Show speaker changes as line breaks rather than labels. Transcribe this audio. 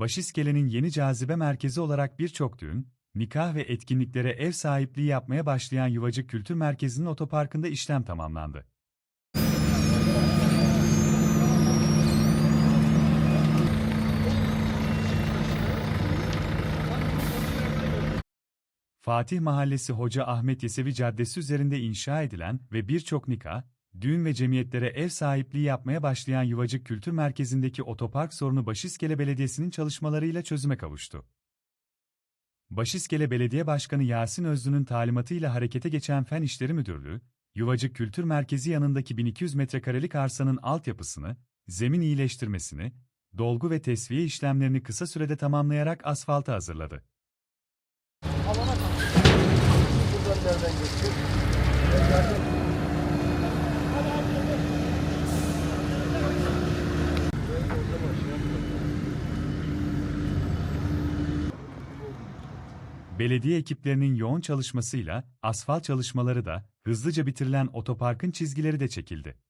Başiskele'nin yeni cazibe merkezi olarak birçok düğün, nikah ve etkinliklere ev sahipliği yapmaya başlayan Yuvacık Kültür Merkezi'nin otoparkında işlem tamamlandı. Fatih Mahallesi Hoca Ahmet Yesevi Caddesi üzerinde inşa edilen ve birçok nikah, düğün ve cemiyetlere ev sahipliği yapmaya başlayan Yuvacık Kültür Merkezi'ndeki otopark sorunu Başiskele Belediyesi'nin çalışmalarıyla çözüme kavuştu. Başiskele Belediye Başkanı Yasin Özlü'nün talimatıyla harekete geçen Fen İşleri Müdürlüğü, Yuvacık Kültür Merkezi yanındaki 1200 metrekarelik arsanın altyapısını, zemin iyileştirmesini, dolgu ve tesviye işlemlerini kısa sürede tamamlayarak asfalta hazırladı.
Buradan
Belediye ekiplerinin yoğun çalışmasıyla asfalt çalışmaları da hızlıca bitirilen otoparkın çizgileri de çekildi.